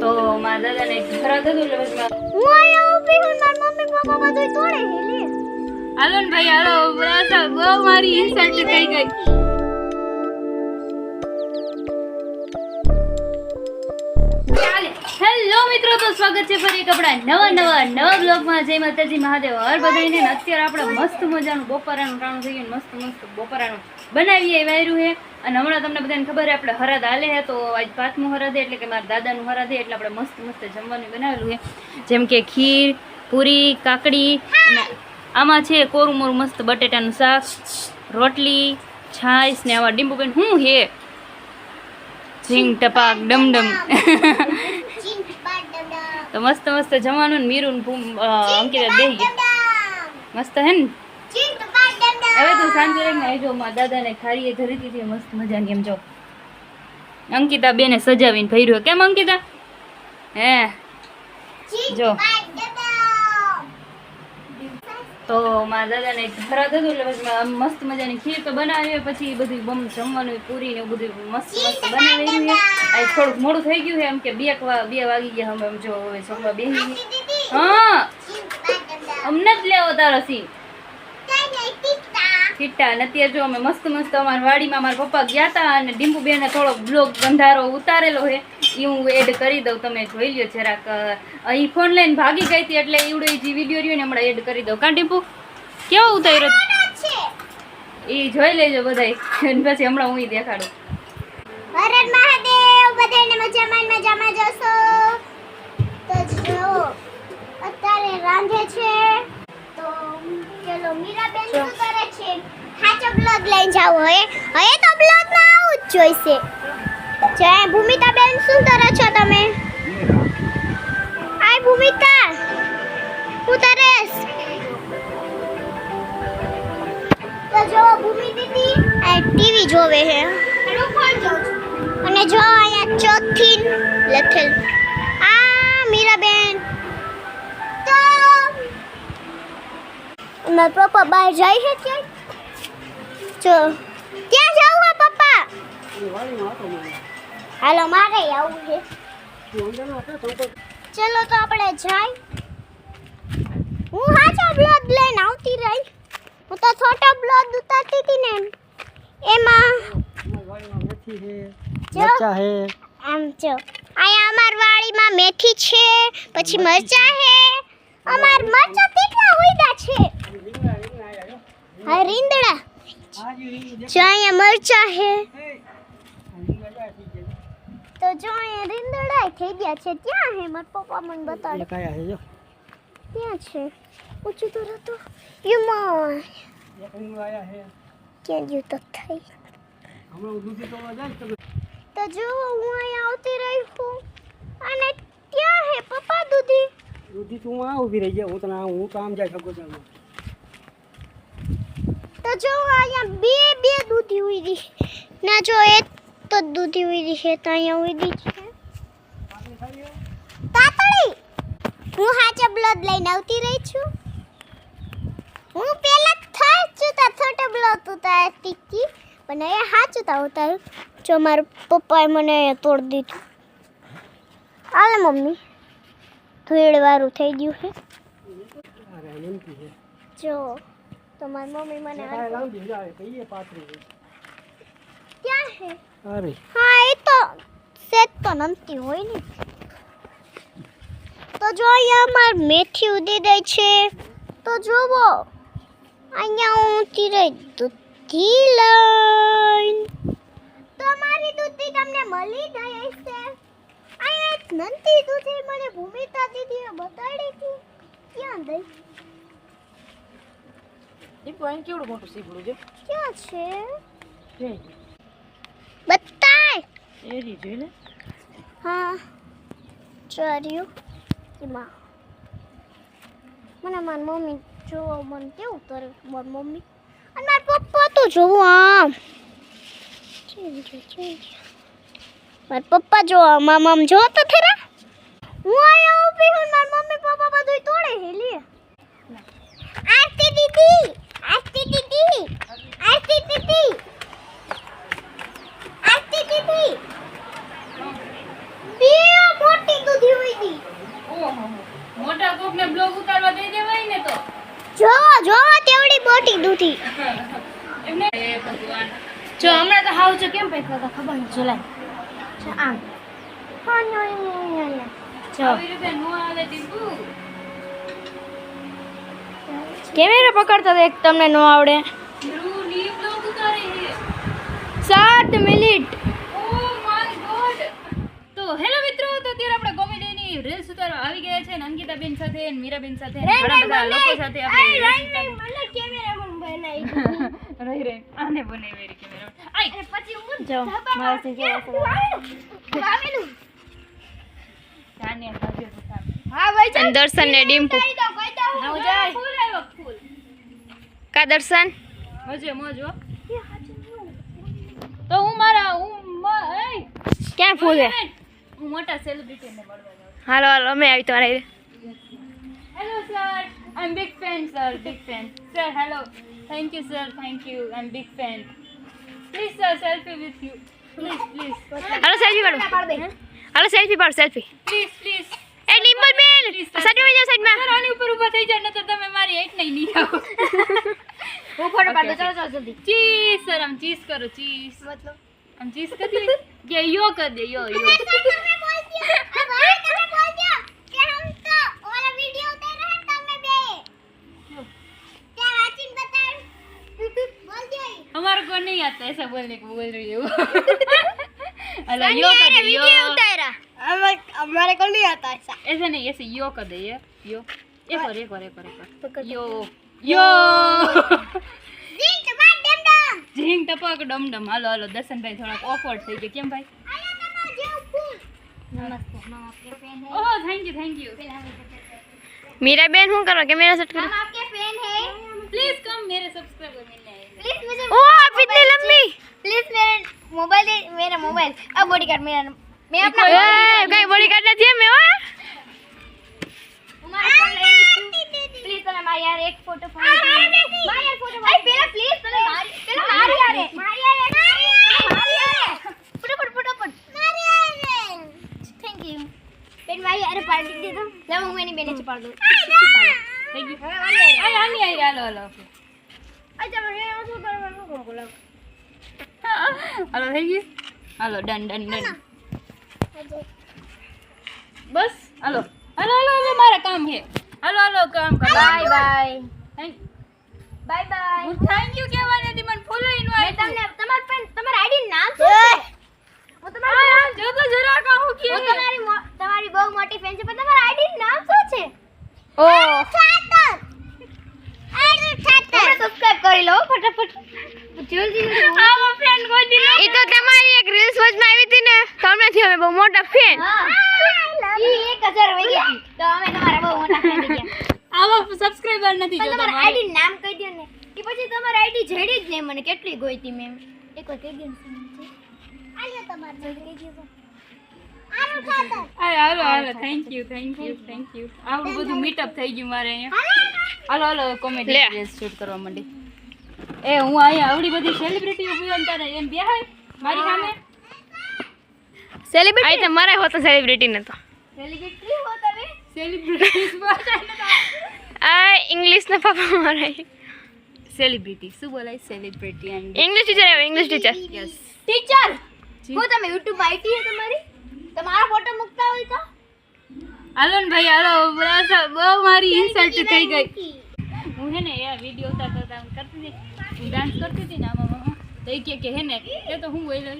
તો મારા દાદાને ખરા થતું એટલે હું અહીંયા ઊભી હું મારા મમ્મી પપ્પા બધું તોડે છે લે. હાલો ને ભાઈ હાલો બરાબર બહુ મારી ઇન્સલ્ટ થઈ ગઈ. હેલો મિત્રો તો સ્વાગત છે ફરી આપણા નવા નવા નવા બ્લોગમાં જય માતાજી મહાદેવ. હર બધાને અત્યારે આપણે મસ્ત મજાનું બપોરાનું ટાણું થઈ ગયું મસ્ત મસ્ત બપોરાનું બનાવીએ વાયરું છે અને હમણાં તમને બધાને ખબર છે આપણે હરાદ હાલે હે તો આજ પાંચમું હરાદ એટલે કે મારા દાદાનું હરાદ એટલે આપણે મસ્ત મસ્ત જમવાનું બનાવેલું છે જેમ કે ખીર પૂરી કાકડી આમાં છે કોરું મોરું મસ્ત બટેટાનું શાક રોટલી છાશ ને આવા ડીંબુબેન શું હે? ઝીંગ ટપાક ડમડમ. તો મસ્ત મસ્ત જમવાનું ને મીરું અંકિતા બેહી મસ્ત હે ને? હવે તું સાંજે રહી ને જો મારા દાદાને ખારીએ ધરી દીધી મસ્ત મજાની એમ જો. અંકિતા બેને સજાવીને ભર્યો. કેમ અંકિતા? હે. જો. તો મારા દાદાને ખરા થતું એટલે પછી મસ્ત મજાની ખીર તો બનાવી પછી બધું બમ જમવાનું પૂરી ને બધું મસ્ત મસ્ત બનાવી છે આ થોડુંક મોડું થઈ ગયું છે, એમ કે બે બે વાગી ગયા અમે એમ જો, હવે જમવા બેસી. હા. અમને જ લેવો તારો તાને ચિટ્ટા અને અત્યારે જો અમે મસ્ત મસ્ત અમારા વાડીમાં મારા પપ્પા ગયા હતા અને ડીંબુ બેને થોડો બ્લોગ ગંધારો ઉતારેલો છે. એ હું એડ કરી દઉં, તમે જોઈ લો જરાક. અહીં ફોન લઈને ભાગી ગઈ હતી એટલે એવડો જે વીડિયો રહ્યો ને હમણાં એડ કરી દઉં. કાં ડીમ્પુ કેવો ઉતાર્યો? એ જોઈ લેજો બધાય. પછી હમણાં હું દેખાડું. અત્યારે છે. ચલો મીરાબેન હવે. હવે જોઈશે. જય ભૂમિકાબેન શું કરો તમે? આય ભૂમિતા. હું તરેશ તો જો, ભૂમિ આ ટીવી જોવે હે અને જો અહીંયા ચોથી લખેલ. આ મીરાબેન મારા પપ્પા બહાર જાય છે ક્યાં જો. ક્યાં જાવું હે પપ્પા? હાલો, મારે આવું છે. ચલો તો આપણે જાય. હું હાચો બ્લોગ લઈને આવતી રહી. હું તો છોટો બ્લોગ ઉતારતી હતી ને. એમાં મરચા હે આમ જો. અહીંયા અમાર વાડીમાં મેથી છે, પછી મરચા છે. અમાર મરચા કેટલા ઉઈડા છે? હા રીંદડા. જો અહીંયા મરચા છે. તો જો અહીંયા રીંદડા થઈ ગયા છે. ત્યાં છે મારા પપ્પા મને બતાડે. કયા હે જો. ત્યાં છે. ઊંચું તો રહેતો. યુમા. હે ક્યાં ગયું તો થઈ. હું તો જો હું અહીંયા આવતી રહી છું. અને ત્યાં હે પપ્પા દૂધી. દૂધી તું આ ઊભી રહી જાય હું તને હું કામ જાય શકું તો જો અહીંયા બે બે દૂધી ઉડી ના, જો એક તો દૂધી ઉડી છે, તો અહીંયા ઉડી છે. તાતડી, હું હાચે બ્લડ લઈને આવતી રહી છું. હું પહેલા થાય છું તા થોટો બ્લડ ઉતારતી હતી, પણ એ હાચું તા જો મારા પપ્પાએ મને તોડી દીધું. હાલે મમ્મી વાળું થઈ ગયું છે. જો. તો મારી મમ્મી મને કાંઈ લાંબી જાય કહીએ પાતળી. ક્યાં છે? અરે. હા એ તો સેજ તો નમતી હોય ને. તો જો અહીંયા માર મેથી ઉડી દે છે. તો જોવો અહીંયા હું તીરે દૂધી લઈને. તો મારી દૂધી તમને મળી ગઈ છે અહીંયા એક નંતી દૂધી મને ભૂમિતા દીદીએ બતાડી હતી. ક્યાં ગઈ? દીપુ અહીં કેવડું મોટું સીપડું છે? ક્યાં છે? છે બતાય. એરી જોઈ ને હા. ચાર્યું. એમાં. મને મારી મમ્મી જોવો મને કેવું કરે મારી મમ્મી. અને મારા પપ્પા તો જોવું આમ. મારા પપ્પા જો આમ. મમ જો તો ખરા હું અહીંયા ઊભી હું મારી મમ્મી પપ્પા બધું તોડે હેલી લે. આરતી દીદી. આરતી દીદી આરતી દીદી આરતી દીદી બે મોટી મોટા કોકને બ્લોગ ઉતારવા દઈ દેવાય ને તો. જો જો તેવડી મોટી દૂધી. એમને ભગવાન. જો હમણાં તો હાવ કેમ પૈસા તો ખબર નથી જોલાય આમ. હા નો જો. આવી રીતે નો આવે દીપુ. કેમેરા પકડતા તો એક તમને નો આવડે? સાત મિનિટ. ઓ માય ગોડ તો હેલો મિત્રો તો અત્યારે આપણે કોમેડીની રીલ્સ ઉતારવા આવી ગયા છે અંકિતા બેન સાથે અને મીરાબેન સાથે ઘણા બધા લોકો સાથે આપણે reels બનાવી રહી રહી. આને બને વેરી કેમેરા આય જો મારાથી કેવા જાને ભાગ્ય તો સામે. હા ભાઈ દર્શન ને ડિમ્પુ હા જાય. ફૂલ આવ્યો. ફૂલ કા દર્શન? મજે મોજ હો. તો હું મારા હું ક્યાં ફૂલ? હું મોટા સેલિબ્રિટીને મળવા હાલો હાલો અમે આવી તમારે hello sir I am big fan sir big fan sir hello thank you sir thank you I am big fan please sir selfie with you please please hello selfie પાડો. હાલો સેલ્ફી પાડો સેલ્ફી પ્લીઝ પ્લીઝ એ ડિમ્પલ બેન સાઈડમાં સાઈડમાં side સરમાં આની ઉપર ઊભા થઈ જાવ નતર તમે મારી એક નહીં નહીં આવો. હું ફોટો પાડો ચાલો ચાલો જલ્દી ચીઝ સર આમ ચીઝ કરો ચીઝ મતલબ આમ ચીઝ કરી દે કે યો કર દે યો યો हमारे को नहीं आता ऐसा बोलने को बोल रही हूँ अला यो कर दे यो हमारे को नहीं आता ऐसा ऐसे नहीं ऐसे यो कर दे ये यो एक और एक और एक और एक और यो यो ઝીંગ ટપક ડમ ડમ હાલો હાલો દર્શનભાઈ થોડાક ઓકવર્ડ થઈ ગયા કેમ ભાઈ oh thank you thank you Meera ben શું કરો કેમેરા સેટ કરો आपके फैन है प्लीज कम मेरे सब्सक्राइबर मिलने आए प्लीज मुझे ओ आप इतनी लंबी प्लीज मेरे मोबाइल मेरा मोबाइल अब बॉडी कार्ड मेरा मैं अपना એ કઈ બોડી કાર્ડ નથી અમે હો પ્લીઝ તમે મારી યાર એક ફોટો પાડી મારી યાર ફોટો પાડી પેલા પ્લીઝ તમે મારી પેલા મારી યાર મારી યાર મારી યાર ફટાફટ ફટાફટ મારી યાર થેન્ક યુ બેન મારી યાર પાડી દીધો લે હું એની બેને જ પાડ દઉં થઈ ગયું આય આની આય હાલો હાલો અચ્છા મને શું કરવાનું કોણ બોલાવ હાલો થઈ ગયું હાલો ડન ડન ડન બસ હાલો હાલો હાલો હવે મારે કામ છે હાલો હલો કામ કરો બાય બાય બાય બાય હું થેન્ક યુ કહેવાની હતી મને ફૂલ મેં ઇન્વાઇટ તમને તમાર ફ્રેન્ડ તમારા આઈડી નામ શું હું તમારી આ જો તો જરા કહું કે. હું તમારી મો- તમારી બહુ મોટી ફેન છું પણ તમારા આઈડી નામ શું છે? ઓ. ઠાકર આઈડી ઠાકર સબસ્ક્રાઇબ કરી લો ફટાફટ. જલ્દી જલ્દી. આવો ફ્રેન્ડ કોઈ દી એ તો તમારી એક રીલ્સ વચમાં આવી હતી ને તમનેથી અમે બહુ મોટા ફેન હા. ઈ 1000 વહી ગઈ. તો અમે તમારા બહુ મોટા ફેન થઈ ગયા આવો સબસ્ક્રાઇબર નથી પણ જોતા તમારા આઈડી નામ કહી દો ને. કે પછી તમારા આઈડી જડી જ ને મને. કેટલી ગોઈતી મેમ એકવાર કહી દો ને આલ્યો તમારે જલ્દી કહી દો આનો ઠાકર હાલો હાલો હાલો. Thank you thank you thank you આવડું બધું મીટઅપ થઈ ગયું મારે અહીંયા. હાલો હાલો. કોમેડી લે. રીલ્સ શૂટ કરવા માંડી. એ હું અહીંયા આવડી બધી સેલિબ્રિટી ઊભી હોય ને તારે એમ બેહાય મારી સામે. સેલિબ્રિટી આ તો મારા હોતો સેલિબ્રિટી નતો સેલિબ્રિટી હો તમે સેલિબ્રિટી આ ઇંગ્લિશ ના પાપા મારા. સેલિબ્રિટી શું બોલાય? સેલિબ્રિટી એન્ડ ઇંગ્લિશ ટીચર આવે ઇંગ્લિશ ટીચર યસ ટીચર હું તમે યુટ્યુબ આઈટી છે તમારી? તમારો ફોટો મૂકતા હોય તો? હાલો ને ભાઈ હાલો. બહુ મારી ઇન્સલ્ટ થઈ ગઈ. હું હે ને એ વીડિયો ઉતારતા કરતા હું કરતી હતી. હું ડાન્સ કરતી હતી ને આમાં. તો એ કે હે ને એ તો હું બોલ્યો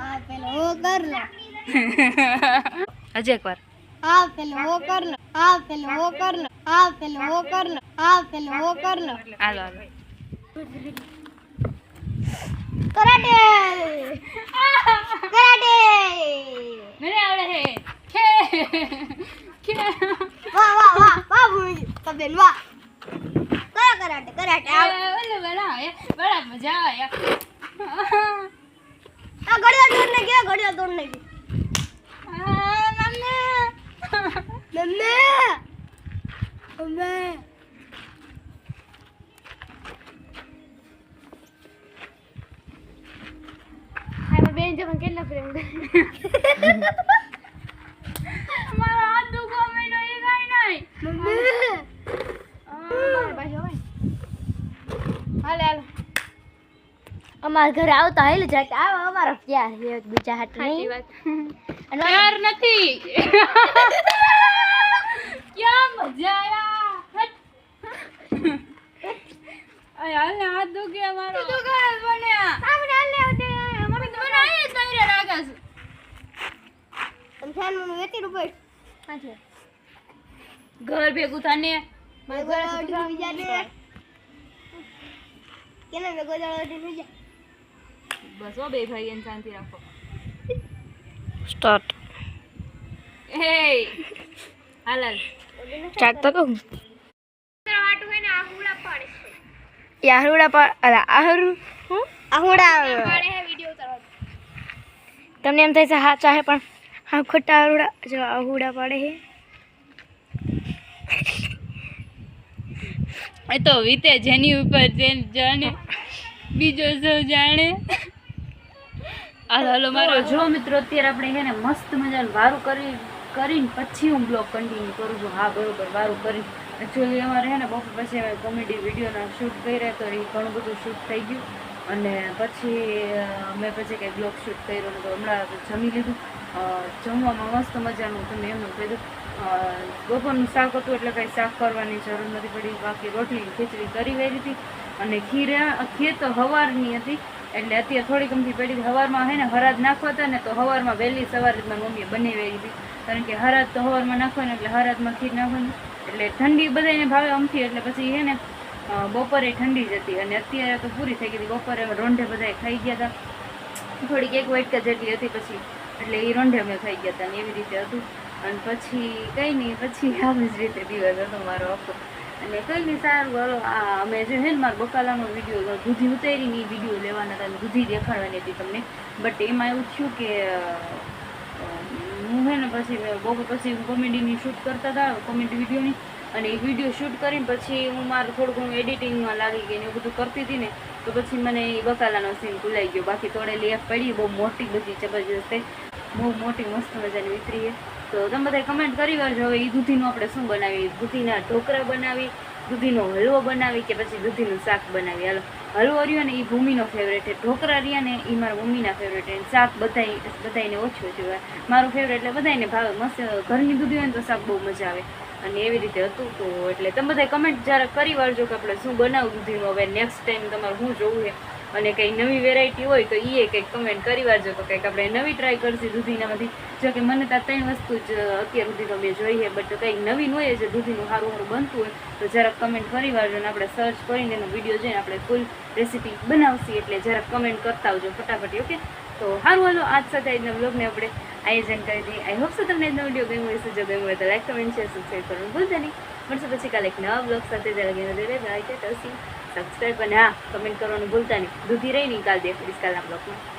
હા પેલો ઓ કર લો. હજી એકવાર. હા પેલો ઓ કર લો હા પેલો ઓ કર લો હા પેલો ઓ કર લો હા પેલો ઓ કર લો હાલો હાલો. કરાટે! કરાટે! મને આવડે ખે ખે વાહ વાહ વાહ વાહ ભૂમિ કબેન વાહ. કયા કરાટે? કરાટે આ ઓલે બડા બડા મજા આયા આ ઘડિયાળ તોડને ગયા ઘડિયાળ તોડને ગઈ mẹ! Mẹ! Hai mà bên cho mình kết lập được mà ăn đủ con mình nói như ngay này. Mẹ! અમારા ઘરે bị હેલે જટ આવે અમારા પ્યાર એક બીજા હાથ નહીં પ્યાર નથી ક્યાં મજા આયા? હાલે હાથ દુખે અમારો. તું કરે બન્યા આપણે હાલ લે આવજે મમ્મી મને આયે તૈરે રાગસ તમે ફેન મમ્મી વેતી રૂપે ઘર ભેગું થાને મારે ઘરે ઉઠી બીજા ને કેને મેં ગોજાળો ઉઠી બીજા બસ હો બે ભાઈ એને શાંતિ રાખો. સ્ટાર્ટ એ હાલ. સ્ટાર્ટ તો કહું પર અલા આહરુ હું? આહુડા તમને એમ થાય છે હા ચાહે પણ હા ખોટા આહરુડા જો આહુડા પડે હે. એ તો વીતે જેની ઉપર જે જાણે બીજો સૌ જાણે. હાલો હાલો મારો જો મિત્રો અત્યારે આપણે છે ને મસ્ત મજાનું વારું કરી કરીને પછી હું બ્લોગ કન્ટિન્યુ કરું છું. હા, બરોબર, વારું કરીને. એકચ્યુઅલી અમારે છે ને, બપોર પછી અમે કોમેડી વિડીયોના શૂટ કર્યા, તો એ ઘણું બધું શૂટ થઈ ગયું. અને પછી મેં પછી કંઈ બ્લોગ શૂટ કર્યો તો હમણાં જમી લીધું. જમવામાં મસ્ત મજાનું તમે એમનું કીધું. બપોરનું શાક હતું એટલે કંઈ શાક કરવાની જરૂર નથી પડી. બાકી રોટલી ખીચડી કરી ગઈ હતી. અને ખીર ખીર તો હવારની હતી. એટલે અત્યારે થોડી ગમતી પડી. હવારમાં હે ને, હરાજ નાખવા હતા ને, તો હવારમાં વહેલી સવારે જ મારી મમ્મીએ બનાવી હતી કારણ કે હરદ તો હવારમાં નાખવાનું, એટલે હરદમાં ખીર નાખવાની. એટલે ઠંડી બધાને ભાવે અમથી, એટલે પછી છે ને બપોરે ઠંડી જ હતી. અને અત્યારે તો પૂરી થઈ ગઈ હતી. બપોરે રોંઢે બધા ખાઈ ગયા હતા. થોડીક એક વાટકા જેટલી હતી પછી, એટલે એ રોંઢે અમે ખાઈ ગયા હતા ને એવી રીતે હતું. અને પછી કંઈ નહીં પછી આવી જ રીતે દિવસ હતો મારો આખો. અને કંઈ નહીં સારું હાલો આ અમે જે છે ને મારા બકાલાનો વીડિયો દૂધી ઉતારીને વીડિયો લેવાના હતા અને દૂધી દેખાડવાની હતી તમને. બટ એમાં એવું થયું કે હું છે ને, પછી બપોર પછી હું કોમેડીની શૂટ કરતા હતા, કોમેડી વિડીયોની, અને એ વીડિયો શૂટ કરીને પછી હું મારું થોડું ઘણું એડિટિંગમાં લાગી ગઈ ને એવું બધું કરતી હતી ને, તો પછી મને એ બકાલાનો સીન ભૂલાઈ ગયો. બાકી તોડેલી એક પડી, બહુ મોટી બધી જબરજસ્ત. બહુ મોટી મસ્ત મજાની વિતરી છે. તો તમે બધા કમેન્ટ કરી વાળજો. હવે એ દૂધીનું આપણે શું બનાવી દૂધીના ઢોકળા બનાવી, દૂધીનો હલવો બનાવી કે પછી દૂધીનું શાક બનાવી? હાલો. હલવો રહ્યો ને એ ભૂમિનો ફેવરેટ છે. ઢોકળા રહ્યા ને એ મારા મમ્મીના ફેવરેટ છે. શાક બધાય બધાયને ઓછું ભાવે મારું ફેવરેટ એટલે બધાયને ભાવે. મસ્ત ઘરની દૂધી હોય ને તો શાક બહુ મજા આવે. અને એવી રીતે હતું તો એટલે તમે બધા કમેન્ટ જ્યારે કરી વાળજો કે આપણે શું બનાવું દૂધીનું હવે નેક્સ્ટ ટાઈમ તમારે શું જોવું છે. અને કંઈ નવી વેરાયટી હોય તો એ કંઈક કમેન્ટ કરી વાળજો તો કંઈક આપણે નવી ટ્રાય કરશું દૂધીનામાંથી. જો કે મને તો ત્રણ વસ્તુ જ અત્યાર સુધી તો મેં જોઈ છે બટ કંઈક નવીન હોય જે દૂધીનું સારું સારું બનતું હોય, તો જરાક કમેન્ટ કરી વાળજો અને આપણે સર્ચ કરીને એનો વીડિયો જોઈને આપણે ફૂલ રેસીપી બનાવશી. એટલે જરાક કમેન્ટ કરતા આવજો ફટાફટ ઓકે તો સારું હાલો, આજ સાથે આજના બ્લોગને આપણે આયોજન કરી દઈએ. આઈ હોપ સો તમને આજનો વીડિયો ગમ્યો હશે. જો ગમ્યો હોય તો લાઈક કમેન્ટ શેર સબસ્ક્રાઈબ કરવાનું ભૂલતા નહીં. મળશે પછી કાલે એક નવા બ્લોગ સાથે. ગેમ દે બાય ટેટસી સબસ્ક્રાઈબ અને હા કમેન્ટ કરવાનું ભૂલતા નહીં. દૂધી રહી નહીં કાલ દેખીશ કાલના બ્લોગમાં